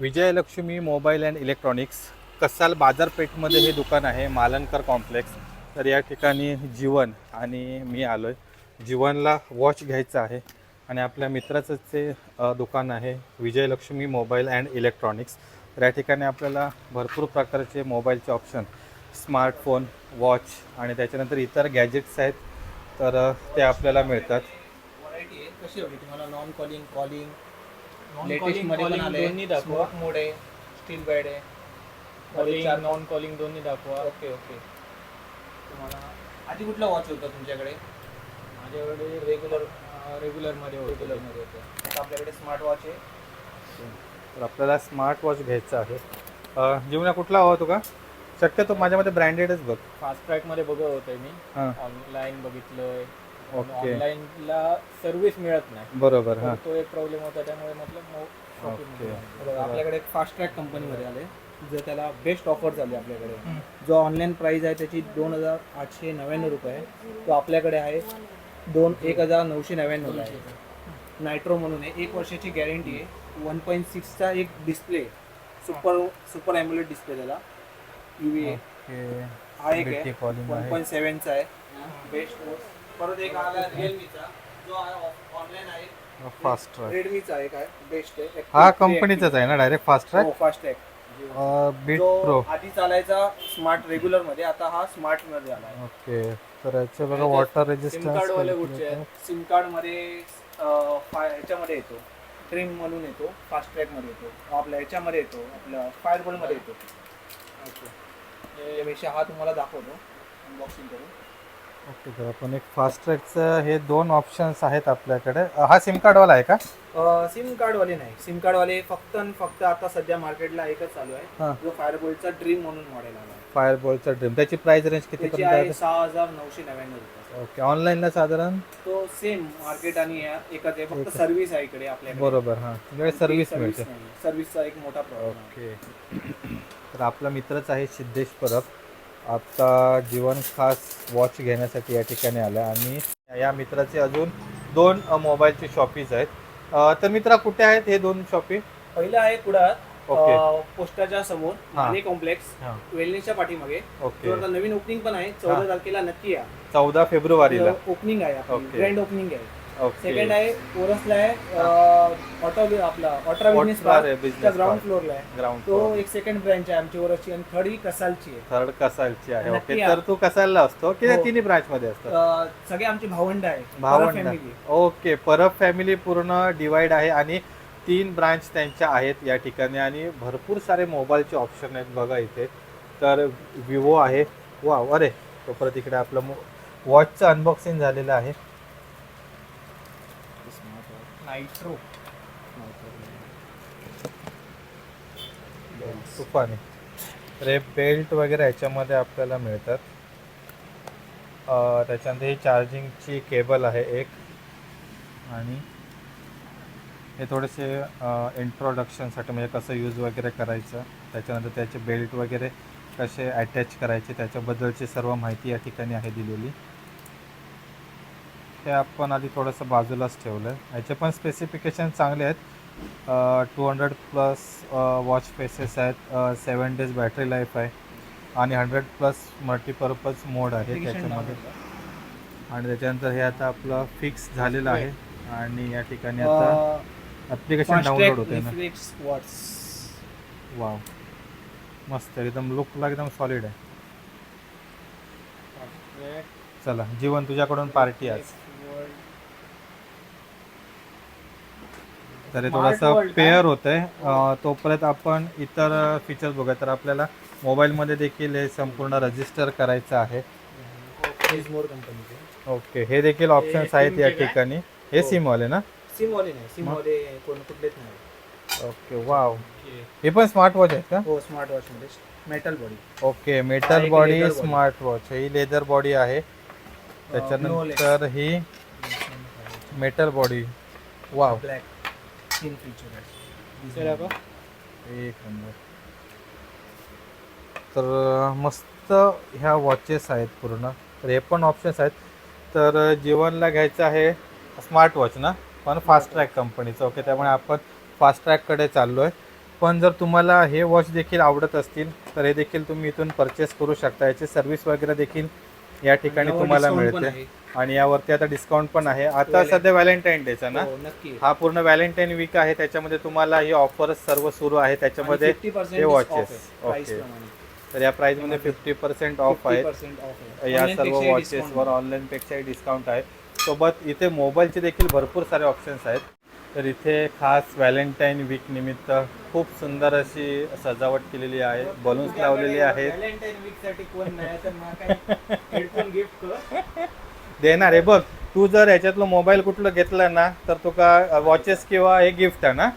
Vijayalakshmi mobile and electronics Kasal बाजारपेठमध्ये हे दुकान आहे मालनकर कॉम्प्लेक्स. तर या ठिकाणी जीवन आणि मी आलो आहे जीवनला वॉच घ्यायचं आहे आणि आपल्या मित्राचं जे दुकान आहे विजयलक्ष्मी मोबाईल अँड इलेक्ट्रॉनिक्स. तर या ठिकाणी आपल्याला भरपूर प्रकारचे मोबाईलचे ऑप्शन स्मार्टफोन वॉच आणि त्याच्यानंतर इतर गॅजेट्स आहेत. तर ते आपल्याला मिळतात. व्हरायटी आहे. कशी हवी तुम्हाला? नॉन कॉलिंग कॉलिंग लेटेस्ट कॉलिंगमध्ये पण आले दोन्ही दाखवा. मोड आहे स्टील बेड आहे. कॉलिंग चार- नॉन कॉलिंग दोन्ही दाखवा. Okay okay. तुम्हाला आधी कुठला वॉच होता तुमच्याकडे? माझ्याकडे रेग्युलर रेग्युलरमध्ये होतं. रेग्युलरमध्ये होतं. आता आपल्याकडे स्मार्ट वॉच आहे. तर आपल्याला स्मार्ट वॉच घ्यायचं आहे. जीवना कुठला हवा तुका शक्यतो माझ्यामध्ये ब्रँडेडच बघ. फास्ट ट्रॅकमध्ये बघत होते मी. ऑनलाईन बघितलंय. ओके. ऑनलाईनला सर्व्हिस मिळत नाही. बरोबर हां. तर तो एक प्रॉब्लेम होता त्यामुळे म्हटलं ओके. बघा, आपल्याकडे एक फास्ट ट्रॅक कंपनीमध्ये आले जर त्याला बेस्ट ऑफर झाली आपल्याकडे. जो ऑनलाईन प्राइस आहे त्याची दोन हजार आठशे नव्याण्णव रुपये आहे. तो आपल्याकडे आहे दोन एक हजार नऊशे नव्याण्णव आहे. नायट्रो म्हणून आहे. एक वर्षाची गॅरंटी आहे. वन पॉईंट सिक्सचा एक display super super AMOLED display त्याला. U V okay. हा एक BT आहे calling वन आहे. पॉईंट सेवनचा आहे. बेस्ट परत एक आला रिअलमीचा जो ऑनलाईन आहे. फास्ट ट्रॅक रेडमीचा आहे काय बेस्ट आहे हा कंपनीचाच आहे ना direct fast track fast track beat pro आधी चालायचा स्मार्ट रेग्युलरमध्ये आता हा स्मार्टमध्ये आला आहे ओके तर याचे बघा वॉटर सिम कार्ड वाले कुठचे रेजिस्टन्स सिम कार्डमध्ये ह्याच्यामध्ये येतो. ट्रिम म्हणून येतो फास्ट ट्रॅकमध्ये येतो. आपल्या ह्याच्यामध्ये येतो आपल्या फायरबोलमध्ये येतो. त्यापेक्षा हा तुम्हाला दाखवतो. अनबॉक्सिंग करून. ओके तर आपण एक फास्ट ट्रॅकचं हे दोन ऑप्शन्स आहेत आपल्याकडे. हा सिम कार्डवाला आहे का? सिम कार्ड वाले नाही. सिम कार्ड वाले फक्त आणि फक्त आता सध्या मार्केटला एकच चालू हा. आहे जो फायरबोलचा ड्रीम म्हणून मॉडेल आला आहे. फायरबॉलचा ड्रीम त्याची प्राइस रेंज किती त्याची आहे? सहा हजार नऊशे नव्याण्णव रुपये. ओके ऑनलाईनला साधारण? तो सेम मार्केट आणि या एकच आहे. फक्त. सर्व्हिस आहे इकडे आपल्याकडे. बरोबर हां. तुमच्याकडे सर्व्हिस मिळते. सर्व्हिसचा एक मोठा प्रॉब्लेम ओके. तर आपला मित्रच आहे सिद्धेश परब. आता जीवन खास वॉच घेण्यासाठी या ठिकाणी आला आणि या मित्राचे अजून दोन मोबाईलचे शॉपीज आहेत. तर मित्रा कुठे आहेत हे दोन शॉपी पहिलं आहे कुडाळ ओके. पोस्टाच्या समोर. माने कॉम्प्लेक्स वेलनेसच्या पाठीमागे. ओके. नवीन ओपनिंग पण आहे चौदा तारखेला नक्की या. चौदा फेब्रुवारीला. ओपनिंग आहे. ग्रँड ओपनिंग आहे. सेकंड आहे ओरसला आहे ऑटो आपला ऑटरा बिझनेस बिझनेस ग्राउंड फ्लोअरला आहे. ग्राउंड तो एक सेकंड ब्रँच आहे आमची ओरसची आणि थर्ड ही कसालची आहे. थर्ड कसालची आहे. ओके. तर तू कसालला असतो की हो. तिन्ही ब्रांच मध्ये असतो? सगळे आमचे भावंड आहे. भावंड ओके परब फॅमिली पूर्ण डिवाइड आहे आणि तीन ब्रांच त्यांच्या आहेत या ठिकाणी आणि भरपूर सारे मोबाईलचे ऑप्शन आहेत बघा इथे. तर विवो आहे. वा अरे तो परत इकडे आपलं वॉचचं अनबॉक्सिंग झालेलं आहे. नायट्रो तुफाने. रे बेल्ट वगैरे ह्याच्यामध्ये आपल्याला मिळतात. त्याच्यामध्ये ही चार्जिंगची केबल आहे एक. आणि हे थोडेसे इंट्रोडक्शनसाठी म्हणजे कसं यूज वगैरे करायचं त्याच्यानंतर त्याचे बेल्ट वगैरे कसे अटॅच करायचे त्याच्याबद्दलची सर्व माहिती या ठिकाणी आहे दिलेली. ते आपण आधी थोडंसं बाजूलाच ठेवलं आहे याचे पण स्पेसिफिकेशन चांगले आहेत. Two hundred plus watch faces आहेत. सेवन डेज बॅटरी लाईफ आहे. आणि हंड्रेड प्लस मल्टीपर्पज मोड आहे त्याच्यामध्ये. आणि त्याच्यानंतर हे आता आपलं फिक्स झालेलं आहे. आणि या ठिकाणी आता ॲप्लिकेशन डाउनलोड होते ना. वाव मस्त एकदम लुकला एकदम सॉलिड आहे. चला जीवन तुझ्याकडून पार्टी आज. तर हे थोडंसं पेअर होत आहे तोपर्यंत आपण इतर फीचर्स बघूया. तर आपल्याला मोबाईलमध्ये देखील हे संपूर्ण रजिस्टर करायचं आहे. ओके हे देखील ऑप्शन्स आहेत या? ठिकाणी. हे हो. सिम वाले ना? सिम वाले नाही. सिम मग? वाले कोण कुठलेच नाही. ओके वाव हे पण स्मार्ट वॉच आहेत का? हो स्मार्ट वॉच मध्ये. मेटल बॉडी ओके हा, मेटल बॉडी. स्मार्ट वॉच ही लेदर बॉडी आहे. त्याच्यानंतर ही मेटल बॉडी वाव ब्लॅक तीन फीचर एक नंबर तर मस्त ह्या वॉचेस आहेत पूर्ण. तर हे पण ऑप्शन्स आहेत. तर जीवनला घ्यायचं आहे स्मार्ट वॉच ना. पण फास्ट ट्रॅक कंपनीचं ओके त्यामुळे आपण फास्ट ट्रॅककडे चाललो आहे पण जर तुम्हाला हे वॉच देखील आवडत असतील तर हे देखील तुम्ही इथून परचेस करू शकता. याची सर्व्हिस वगैरे देखील या ठिकाणी यावर तुम्हाला discount पण मिळते आहे. आणि यावरती आता डिस्काउंट पण आहे. आता Valentine. सध्या व्हॅलेंटाईन डेचा ना? हो, नक्की. हा पूर्ण व्हॅलेंटाईन वीक आहे. त्याच्यामध्ये तुम्हाला ही ऑफर सर्व सुरू आहे. त्याच्यामध्ये हे watches. Okay. तर या प्राइसमध्ये फिफ्टी पर्सेंट ऑफ आहे. या सर्व वॉचेसवर ऑनलाईन पेक्षाही डिस्काउंट आहे. सोबत इथे मोबाईलचे देखील भरपूर सारे ऑप्शन्स आहेत. तर इथे खास व्हॅलेंटाईन वीक निमित्त खूप सुंदर अशी सजावट केलेली आहे. बलून्स लावलेले आहेत. देणार आहे. बघ तू जर याच्यातलं मोबाईल कुठलं घेतलं ना तर तुका वॉचेस किंवा हे गिफ्ट आहे ना?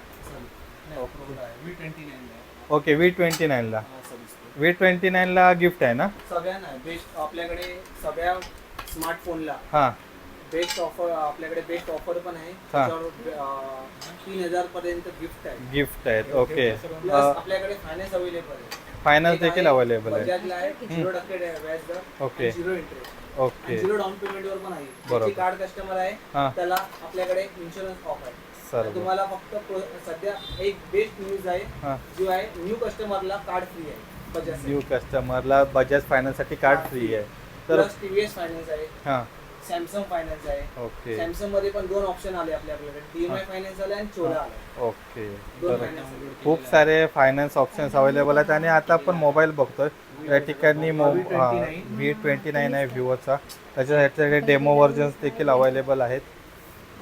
V twenty nine okay V twenty नाईनला V twenty नाईनला गिफ्ट आहे ना? सगळ्यांना बेस्ट आपल्याकडे सगळ्या स्मार्टफोनला. हां. बेस्ट ऑफर आपल्याकडे बेस्ट ऑफर पण आहे. त्याच्यावर तीन हजार पर्यंत गिफ्ट आहे. गिफ्ट आहेत ओके प्लस आपल्याकडे फायनान्स अवेलेबल आहे. फायनान्स देखील अवेलेबल आहे. बजाजला आहे झिरो टक्के व्याज दर okay. Zero interest okay zero down payment वर पण आहे. बरोबर. कार्ड कस्टमर आहे त्याला आपल्याकडे इन्शुरन्स ऑफ आहे. तुम्हाला फक्त सध्या एक बेस्ट न्यूज आहे जो आहे न्यू कस्टमरला कार्ड फ्री आहे बजाज न्यू कस्टमरला बजाज फायनान्ससाठी कार्ड फ्री आहे. तर टीव्हीएस फायनान्स आहे. हां. सॅमसंग फायनान्स आहे. ओके सॅमसंगमध्ये पण दोन ऑप्शन आले आपल्या आपल्याकडे डीएमआय फायनान्स आले आणि चोला आले ओके दोन तर फायनान्स खूप सारे फायनान्स ऑप्शन्स अवेलेबल आहेत आणि आता आपण मोबाईल बघतोय. या ठिकाणी व्ही ट्वेंटी नाईन आहे व्ह्यूचा त्याच्यासाठी डेमो व्हर्जन्स देखील अवेलेबल आहेत.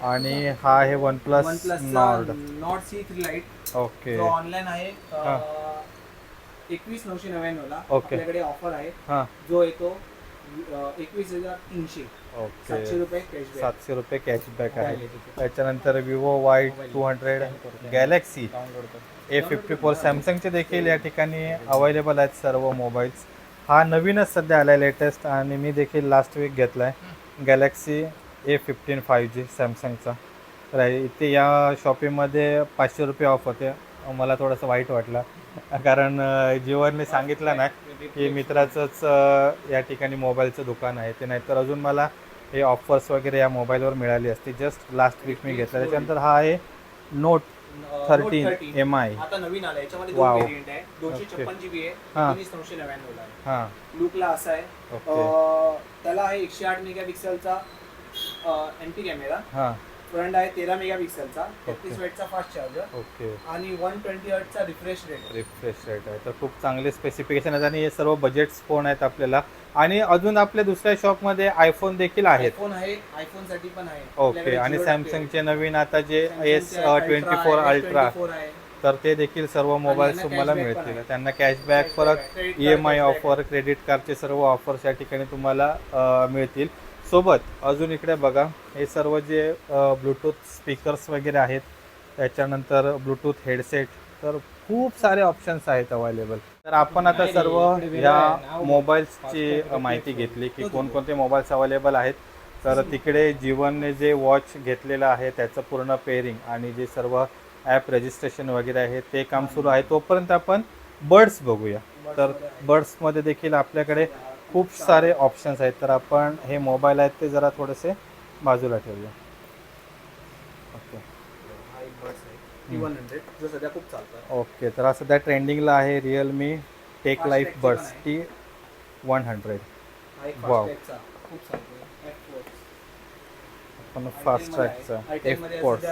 आणि हा आहे one plus Nord not C three lite okay जो ऑनलाईन आहे एकवीस नऊशे नव्याण्णव ला Okay. आपल्याकडे ऑफर आहे. हां. जो येतो एकवीस हजार तीनशे. सातशे ओके रुपये कॅशबॅक सातशे रुपये कॅशबॅक आहे. त्याच्यानंतर Vivo Y two hundred Galaxy A fifty four सॅमसंगचे देखील या ठिकाणी अवेलेबल आहेत सर्व मोबाईल्स हा नवीनच सध्या आला आहे लेटेस्ट आणि मी देखील लास्ट वीक घेतला आहे Galaxy A fifteen five G सॅमसंगचा तर इथे या शॉपिंगमध्ये पाचशे रुपये ऑफ होते. मला थोडंसं वाईट वाटलं. कारण जीवनने सांगितलं ना की मित्राचंच या ठिकाणी मोबाईलचं दुकान आहे. ते नाहीतर अजून मला हे ऑफर्स वगैरे या मोबाईलवर मिळाली असती. जस्ट लास्ट वीक मी घेतला. त्याच्यानंतर हा आहे नोट थर्टीन एम आय आता नवीन आला याच्यामध्ये Wow. दोन व्हेरियंट आहे. दोनशे Okay. छप्पन जीबी आहे. हा. एकोणीस नऊशे नव्याण्णव ला आहे. हां. लुकला असा आहे. ओके अं, त्याला आहे एकशे आठ मेगा पिक्सेलचा एंटी कॅमेरा हां. फ्रंट आहे तेरा मेगा पिक्सेलचा तेहतीस वॅटचा फास्ट चार्जर ओके आणि वन ट्वेंटी हर्टचा रिफ्रेश रेट रिफ्रेश रेट आहे. तर खूप चांगले स्पेसिफिकेशन आहेत आणि हे सर्व बजेट्स फोन आहेत आपल्याला? आणि अजून आपल्या दुसऱ्या शॉपमध्ये आयफोन देखील आहेत. आयफोन आहे आयफोनसाठी पण आहे. ओके आणि सॅमसंगचे नवीन आता जे S twenty four ultra S24 आहे. तर ते देखील सर्व मोबाईल्स यांना तुम्हाला मिळतील. त्यांना कॅशबॅक परत E M I offer credit कार्डचे सर्व ऑफर्स या ठिकाणी तुम्हाला मिळतील. सोबत अजून इकडे बघा हे सर्व जे ब्लूटूथ स्पीकर्स वगैरे आहेत त्याच्यानंतर ब्लूटूथ हेडसेट तर खूप सारे ऑप्शन्स आहेत अवेलेबल तर आपण आता सर्व ह्या मोबाईल्सची माहिती घेतली की कोणकोणते मोबाईल्स अवेलेबल आहेत. तर तिकडे जीवनने जे वॉच घेतलेलं आहे त्याचं पूर्ण पेअरिंग आणि जे सर्व ॲप रजिस्ट्रेशन वगैरे आहे ते काम सुरू आहे. तोपर्यंत आपण बर्ड्स बघूया. तर बर्ड्समध्ये देखील आपल्याकडे खूप सारे ऑप्शन्स आहेत. तर आपण हे मोबाईल आहेत ते जरा थोडेसे बाजूला ठेवूया. ओके एक बड्स आहे. टी वन हंड्रेड जो सध्या खूप चालतो ओके तर हा सध्या ट्रेंडिंगला आहे Realme tech life buds T one hundred F4. पण फास्ट ट्रॅकचा एफ कोर्स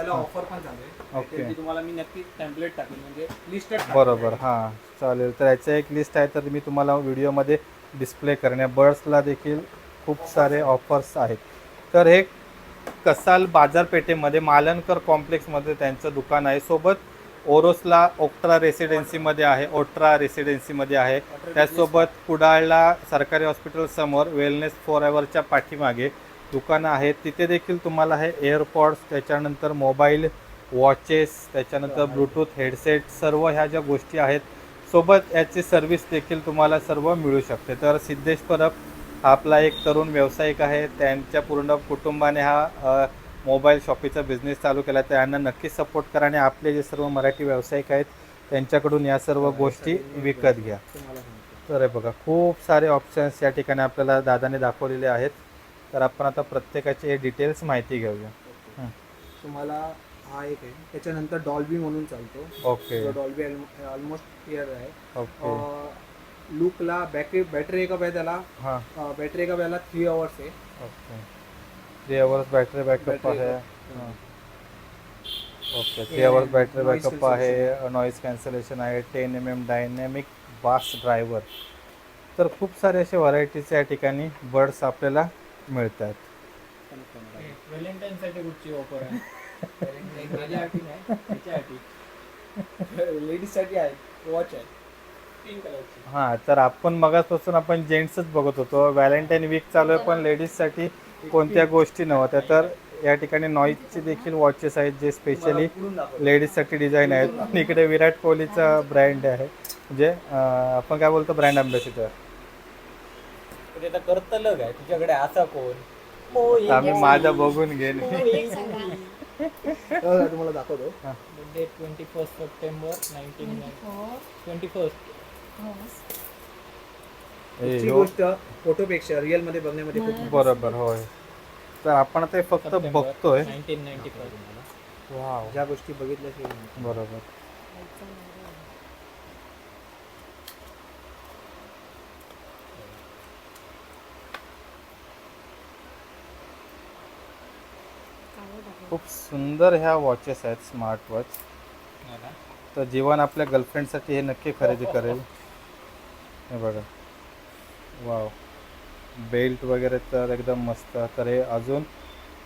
तुम्हाला मी नक्की टेम्पलेट टाकेल. म्हणजे लिस्टेड बरोबर. हां. चालेल. तर याचं एक लिस्ट आहे. तर मी तुम्हाला व्हिडिओमध्ये डिस्प्ले करण्या बर्ड्सला देखील खूप सारे ऑफर्स आहेत. तर हे कसाल बाजारपेठेमध्ये मालनकर कॉम्प्लेक्समध्ये त्यांचं दुकान आहे. सोबत ओरोसला ओक्ट्रा रेसिडेन्सीमध्ये आहे ओट्रा रेसिडेन्सीमध्ये आहे. त्याचसोबत कुडाळला सरकारी हॉस्पिटल समोर वेलनेस फॉर एव्हरच्या पाठीमागे दुकानं आहेत तिथे देखील तुम्हाला हे एअरपॉड्स त्याच्यानंतर मोबाईल वॉचेस त्याच्यानंतर ब्लूटूथ हेडसेट सर्व ह्या ज्या गोष्टी आहेत सोबत याची सर्व्हिस देखील तुम्हाला सर्व मिळू शकते. तर सिद्धेश परब हा आपला एक तरुण व्यावसायिक आहे. त्यांच्या पूर्ण कुटुंबाने हा मोबाईल शॉपीचा बिझनेस चालू केला. तर यांना नक्कीच सपोर्ट करा आणि आपले जे सर्व मराठी व्यावसायिक आहेत त्यांच्याकडून या सर्व गोष्टी विकत घ्या. तर हे बघा खूप सारे ऑप्शन्स या ठिकाणी आपल्याला दादाने दाखवलेले आहेत. तर आपण आता प्रत्येकाची हे डिटेल्स माहिती घेऊया. तुम्हाला हा एक आहे. त्याच्यानंतर डॉल्बी म्हणून चालतो. ओके जो डॉल्बी ऑलमोस्ट क्लिअर आहे. ओके लुकला बॅटरी बॅटरी एकअप आहे त्याला. हां. बॅटरी एकअप याला थ्री आवर्स आहे. Okay three hours battery backup आहे. हां. Okay three hours battery backup आहे. नॉईज कॅन्सलेशन आहे. Ten M M dynamic bass driver तर खूप सारे असे व्हरायटीचे या ठिकाणी बर्ड्स आपल्याला मिळतात. व्हॅलेंटाईनसाठी कुठची ऑफर आहे? माझ्यासाठी नाही त्याच्यासाठी लेडीजसाठी आहे वॉच आहे पिंक कलरची हां तर आपण मगाचपासून आपण जेंट्सच बघत होतो. व्हॅलेंटाईन वीक चालू आहे पण लेडीजसाठी कोणत्या गोष्टी नव्हत्या? तर या ठिकाणी नॉईजचे देखील वॉचेस आहेत जे स्पेशली लेडीजसाठी डिझाईन आहेत. आणि इकडे विराट कोहलीचा ब्रँड आहे. म्हणजे आपण काय बोलतो? ब्रँड अँबॅसिडर ते आता कर्तलग आहे तुझ्याकडे असा कोण? आम्ही माझा बघून घेईन तुम्हाला दाखवतो. Date twenty first September nineteen twenty first हे गोष्ट फोटोपेक्षा रिअलमध्ये बघण्यामध्ये खूप बरोबर होय. तर आपण हे फक्त बघतोय. नाईन्टीन नाईन्टी वाव ज्या गोष्टी बघितल्याशिवाय नाही. बरोबर. खूप सुंदर ह्या वॉचेस आहेत स्मार्ट वॉच तर जीवन आपल्या गर्लफ्रेंडसाठी हे नक्की खरेदी करेल. हे बघा. वाव बेल्ट वगैरे तर एकदम मस्त. तर हे अजून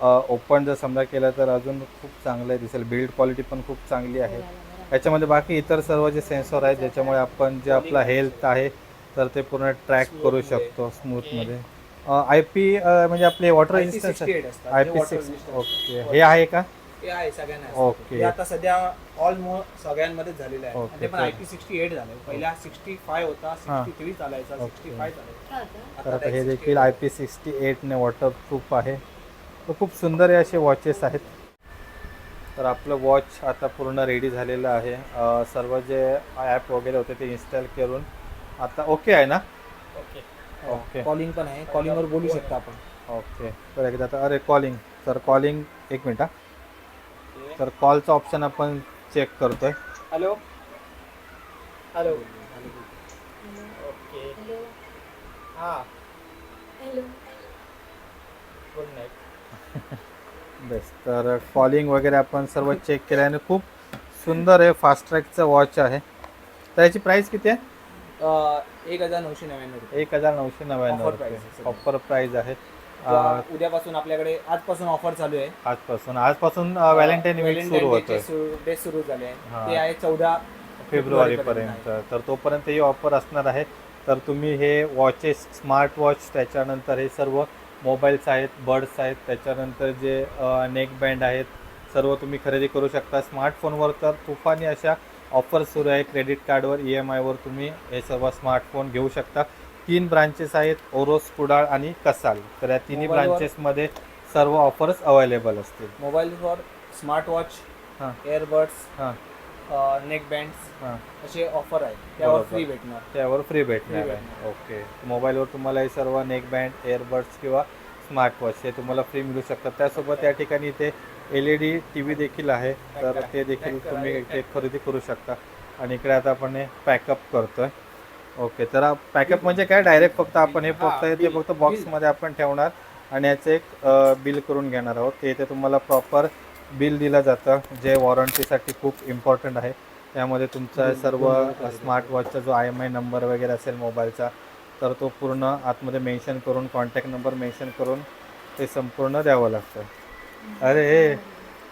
ओपन जर समजा केलं तर अजून खूप चांगलं दिसेल. बिल्ड क्वालिटी पण खूप चांगली आहे. याच्यामध्ये बाकी इतर सर्व जे सेन्सॉर आहेत ज्याच्यामुळे आपण जे आपला हेल्थ आहे तर ते पूर्ण ट्रॅक करू शकतो स्मूथमध्ये आय पी म्हणजे आपले वॉटर रेजिस्टन्स IP68 असतात, आय पी सिक्स. ओके. हे आहे का? हे आहे सगळ्यांना. ओके. हे आता सध्या ऑलमोस्ट सगळ्यांमध्येच झालेलं आहे. ते पण आय पी सिक्स्टी एट झालं पहिला सिक्स्टी फाय होता. सिक्स्टी थ्री चालायचा. सिक्स्टी फाय चालायचा तर हे 68 देखील आय पी सिक्स्टी एटने वॉटरप्रूफ आहे. तर खूप सुंदर हे असे वॉचेस आहेत. तर आपलं वॉच आता पूर्ण रेडी झालेलं आहे. सर्व जे ॲप वगैरे होते ते इन्स्टॉल करून. आता ओके आहे ना? ओके ओके कॉलिंग पण आहे. कॉलिंगवर बोलू शकता आपण. ओके तर एकदा आता अरे कॉलिंग तर कॉलिंग एक मिनिट हा. तर कॉलचं ऑप्शन आपण चेक करतोय. हॅलो हॅलो ओके हां. गुड नाईट बेस्ट तर कॉलिंग वगैरे आपण सर्व चेक केलं आणि खूप सुंदर आहे. फास्ट ट्रॅकचं वॉच आहे. तर याची प्राईस किती आहे? एक हजार नऊशे नव्याण्णव एक हजार नऊशे नव्याण्णव Offer price आहे. ऑफर प्राईज आहे. उद्यापासून आपल्याकडे आजपासून ऑफर चालू आहे. आजपासून आजपासून व्हॅलेंटाईन वीक सुरू होतोय. डे सुरू झाले हां. ते आहे चौदा फेब्रुवारी पर्यंत. तर तोपर्यंत ही ऑफर असणार आहे. तर तुम्ही हे वॉचेस स्मार्ट वॉच त्याच्यानंतर हे सर्व मोबाईल्स आहेत बर्ड्स आहेत त्याच्यानंतर जे नेक बँड आहेत सर्व तुम्ही खरेदी करू शकता. स्मार्टफोनवर तर तुफानी अशा ऑफर सुरू आहे. क्रेडिट कार्डवर ई एम आयवर तुम्ही हे सर्व स्मार्टफोन घेऊ शकता. तीन ब्रांचेस आहेत ओरोस कुडाळ आणि कसाल. तर या तिन्ही ब्रांचेसमध्ये सर्व ऑफर्स अवेलेबल असतील. मोबाईलवर स्मार्ट वॉच हां. एअरबड्स हां. नेक बँड्स हां. असे ऑफर आहे त्यावर बरोबर. फ्री भेटणार. त्यावर फ्री भेटणार Free आहे. ओके मोबाईलवर तुम्हाला हे सर्व नेक बँड एअरबड्स किंवा स्मार्ट वॉच हे तुम्हाला फ्री मिळू शकतात. त्यासोबत या ठिकाणी इथे L E D T V देखील आहे. तर ते देखील तुम्ही इथे खरेदी करू शकता. आणि इकडे आता आपण हे पॅकअप करतोय. ओके तर पॅकअप म्हणजे काय? डायरेक्ट फक्त आपण हे फक्त ते फक्त बॉक्समध्ये आपण ठेवणार आणि याचं एक बिल करून घेणार आहोत. ते इथे तुम्हाला प्रॉपर बिल दिलं जातं जे वॉरंटीसाठी खूप इम्पॉर्टंट आहे. त्यामध्ये तुमचा सर्व स्मार्ट वॉचचा जो आय एम आय नंबर वगैरे असेल मोबाईलचा तर तो पूर्ण आतमध्ये मेन्शन करून कॉन्टॅक्ट नंबर मेन्शन करून ते संपूर्ण द्यावं लागतं. अरे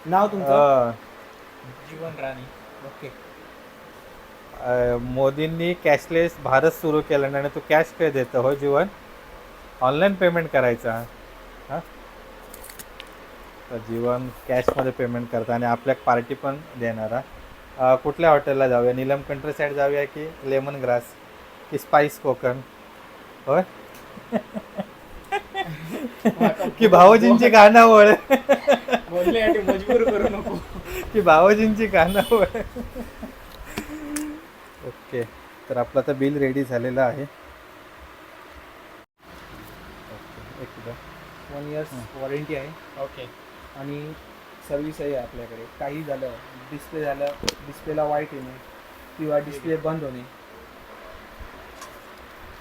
नाव तुमचं? अं, जीवन राणी. ओके. अं, मोदींनी कॅशलेस भारत सुरू केलं आणि तू कॅश पे देतो हो जीवन? ऑनलाईन पेमेंट करायचा हां. तर जीवन कॅशमध्ये पेमेंट करता आणि आपल्या पार्टी पण देणारा अं, कुठल्या हॉटेलला जाऊया? नीलम कंट्री साईड जाऊया की लेमन ग्रास? की स्पाइस कोकण? होय? की भावजींची गाणावळ बोलण्यासाठी मजबूर करू नको. की भावजींची गाणावळ ओके तर आपलं आता बिल रेडी झालेलं आहे. ओके, एक मिनिट. वन इयर्स वॉरंटी आहे. ओके. आणि सर्व्हिसही आहे आपल्याकडे. काही झालं डिस्प्ले झालं डिस्प्लेला वाईट येणे किंवा डिस्प्ले बंद होणे.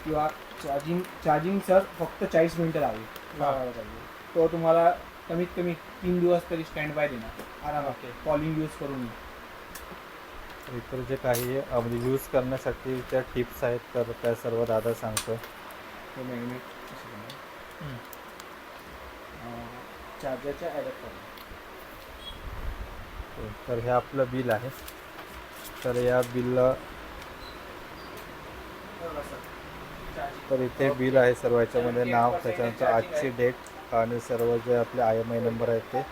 किंवा चार्जिंग चार्जिंग सर फक्त चाळीस मिनटं लावी लावायला पाहिजे तो तुम्हाला कमीत कमी तीन दिवस तरी स्टँड बाय देणार आरामात कॉलिंग यूज करून इतर जे काही अ, म्हणजे यूज करण्यासाठी त्या टिप्स आहेत तर त्या सर्व दादा सांगतो हे मॅग्नेट चार्जरच्या ॲडप्टर तर हे आपलं बिल आहे. तर या बिलला तर इथे बिल आहे सर्व याच्यामध्ये नाव त्याच्यानंतर आजची डेट आणि सर्व जे आपले आय एम आय नंबर आहेत ते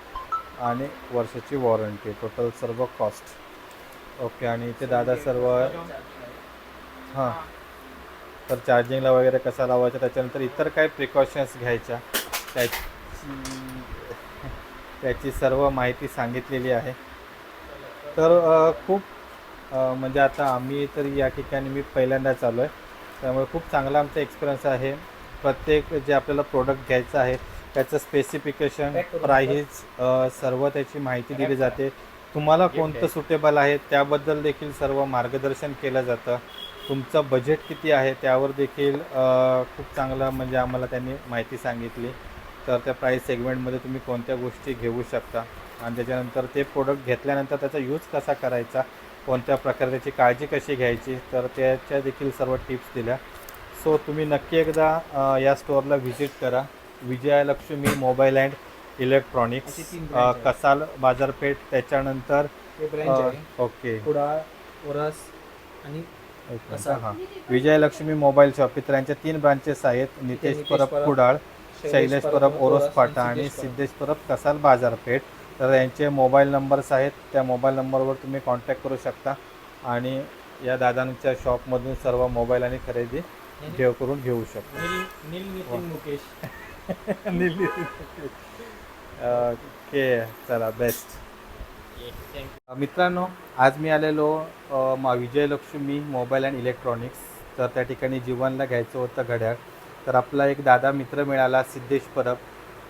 आणि वर्षाची वॉरंटी टोटल सर्व कॉस्ट ओके आणि इथे दादा सर्व हां. तर चार्जिंगला वगैरे कसा लावायचा त्याच्यानंतर इतर काय प्रिकॉशन्स घ्यायच्या. त्याची त्याची सर्व माहिती सांगितलेली आहे. तर खूप म्हणजे आता आम्ही तर या ठिकाणी मी पहिल्यांदाच आलो आहे त्यामुळे खूप चांगला आमचा एक्सपिरियन्स आहे. प्रत्येक जे आपल्याला प्रोडक्ट घ्यायचं आहे त्याचं स्पेसिफिकेशन प्राईस सर्व त्याची माहिती दिली जाते. तुम्हाला कोणतं सुटेबल आहे त्याबद्दल देखील सर्व मार्गदर्शन केलं जातं. तुमचं बजेट किती आहे त्यावर देखील खूप चांगलं म्हणजे आम्हाला त्यांनी माहिती सांगितली. तर त्या प्राईस सेगमेंटमध्ये तुम्ही कोणत्या गोष्टी घेऊ शकता. आणि त्याच्यानंतर ते प्रोडक्ट घेतल्यानंतर त्याचा यूज कसा करायचा कोणत्या प्रकारे त्याची काळजी कशी घ्यायची तर त्याच्या देखील सर्व टिप्स दिल्या. सो तुम्ही नक्की एकदा या स्टोअरला व्हिजिट करा. Vijayalakshmi mobile and electronics. Kasal बाजारपेठ त्याच्यानंतर ओके ओरस आणि. हां. विजयलक्ष्मी मोबाईल शॉप इतर यांच्या तीन ब्रांचेस आहेत. नितेश परब कुडाळ शैलेश परब ओरोस फाटा आणि. सिद्धेश परब कसाल बाजारपेठ. तर यांचे मोबाईल नंबर्स आहेत. त्या मोबाईल नंबरवर तुम्ही कॉन्टॅक्ट करू शकता. आणि या दादांच्या शॉपमधून सर्व मोबाईल आणि खरेदी घेऊ करून घेऊ शकता. नील नील नितीन मुकेश. ओके चला बेस्ट मित्रांनो आज मी आलेलो मा विजयलक्ष्मी मोबाईल अँड इलेक्ट्रॉनिक्स. तर त्या ठिकाणी जीवनला घ्यायचं होतं घड्याळ. तर आपला एक दादा मित्र मिळाला सिद्धेश परब.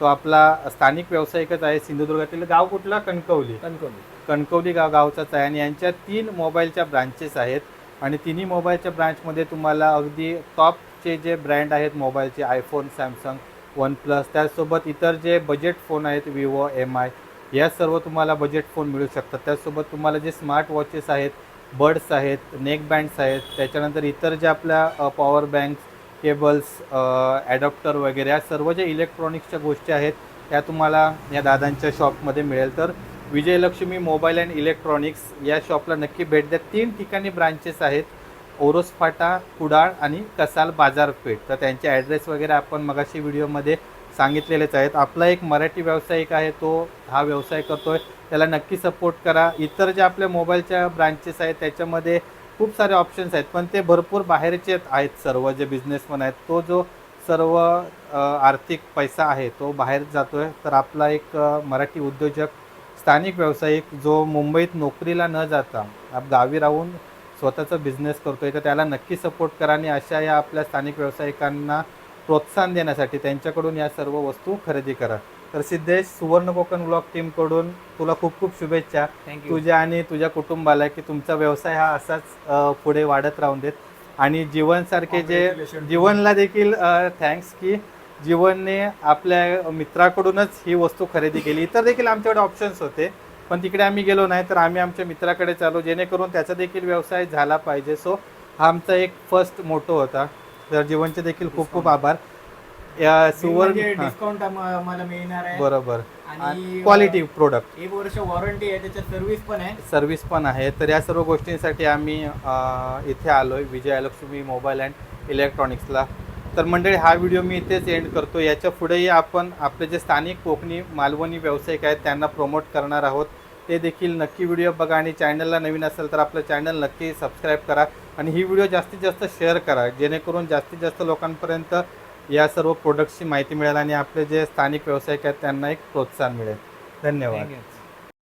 तो आपला स्थानिक व्यावसायिकच आहे सिंधुदुर्गातील गाव कुठला? कणकवली. कणकवली. कणकवली गाव गावचाच आहे आणि यांच्या तीन मोबाईलच्या ब्रांचेस आहेत. आणि तिन्ही मोबाईलच्या ब्रांचमध्ये तुम्हाला अगदी टॉपचे जे ब्रँड आहेत मोबाईलचे आयफोन सॅमसंग वन प्लस त्याचसोबत इतर जे बजेट फोन आहेत विवो एम आय या सर्व तुम्हाला बजेट फोन मिळू शकतात. त्याचसोबत तुम्हाला जे स्मार्ट वॉचेस आहेत बर्ड्स आहेत नेक बँड्स आहेत त्याच्यानंतर इतर ज्या आपल्या पॉवर बँक्स केबल्स ॲडॉप्टर वगैरे या सर्व ज्या इलेक्ट्रॉनिक्सच्या गोष्टी आहेत त्या तुम्हाला या दादांच्या शॉपमध्ये मिळेल. तर विजयलक्ष्मी मोबाईल अँड इलेक्ट्रॉनिक्स या शॉपला नक्की भेट द्या. तीन ठिकाणी ब्रांचेस आहेत. ओरोसफाटा कुडाळ आणि कसाल बाजारपेठ. तर त्यांचे ॲड्रेस वगैरे आपण मगाशी व्हिडिओमध्ये सांगितलेलेच आहेत. आपला एक मराठी व्यावसायिक आहे तो हा व्यवसाय करतो आहे त्याला नक्की सपोर्ट करा. इतर ज्या आपल्या मोबाईलच्या ब्रांचेस आहेत त्याच्यामध्ये खूप सारे ऑप्शन्स आहेत पण ते भरपूर बाहेरचे आहेत सर्व जे बिझनेसमन आहेत. तो जो सर्व आर्थिक पैसा आहे तो बाहेर आहे तर आपला एक मराठी उद्योजक स्थानिक व्यावसायिक जो मुंबईत नोकरीला न जाता आप गावी राहून स्वतःचा बिझनेस करतो आहे तर त्याला नक्की सपोर्ट करा आणि अशा या आपल्या स्थानिक व्यावसायिकांना प्रोत्साहन देण्यासाठी त्यांच्याकडून या सर्व वस्तू खरेदी करा. तर सिद्धेश सुवर्ण कोकण ब्लॉक टीमकडून तुला खूप खूप शुभेच्छा. थँक्यू तुझ्या आणि तुझ्या कुटुंबाला की तुमचा व्यवसाय हा असाच अ, पुढे वाढत राहून देत. आणि जीवनसारखे जे Congratulations. जीवनला देखील थँक्स की जीवनने आपल्या मित्राकडूनच ही वस्तू खरेदी केली. इतर देखील आमच्याकडे ऑप्शन्स होते. पण तिकडे आम्ही गेलो नाही तर आम्ही आमच्या मित्राकडे चालू जेणेकरून त्याचा देखील व्यवसाय झाला पाहिजे. सो हा आमचा एक फर्स्ट मोटो होता. तर जीवनचे देखील खूप खूप आभार. या सुवर्ण डिस्काउंट आम्हाला मिळणार आहे. बरोबर. आणि क्वालिटी प्रोडक्ट एक वर्ष वॉरंटी आहे त्याच्यात सर्व्हिस पण आहे. सर्व्हिस पण आहे. तर या सर्व गोष्टींसाठी आम्ही अ, इथे आलो आहे विजयालक्ष्मी मोबाईल अँड इलेक्ट्रॉनिक्सला तर मंडळी हा व्हिडिओ मी इथेच एंड करतो. याच्या पुढेही आपण आपले जे स्थानिक कोकणी मालवणी व्यावसायिक आहेत त्यांना प्रमोट करणार आहोत. ते देखील नक्की व्हिडिओ बघा आणि चॅनलला नवीन असेल तर आपलं चॅनल नक्की सबस्क्राईब करा. आणि ही व्हिडिओ जास्तीत जास्त शेअर करा जेणेकरून जास्तीत जास्त लोकांपर्यंत या सर्व प्रोडक्टची माहिती मिळेल आणि आपले जे स्थानिक व्यावसायिक आहेत त्यांना एक प्रोत्साहन मिळेल. धन्यवाद.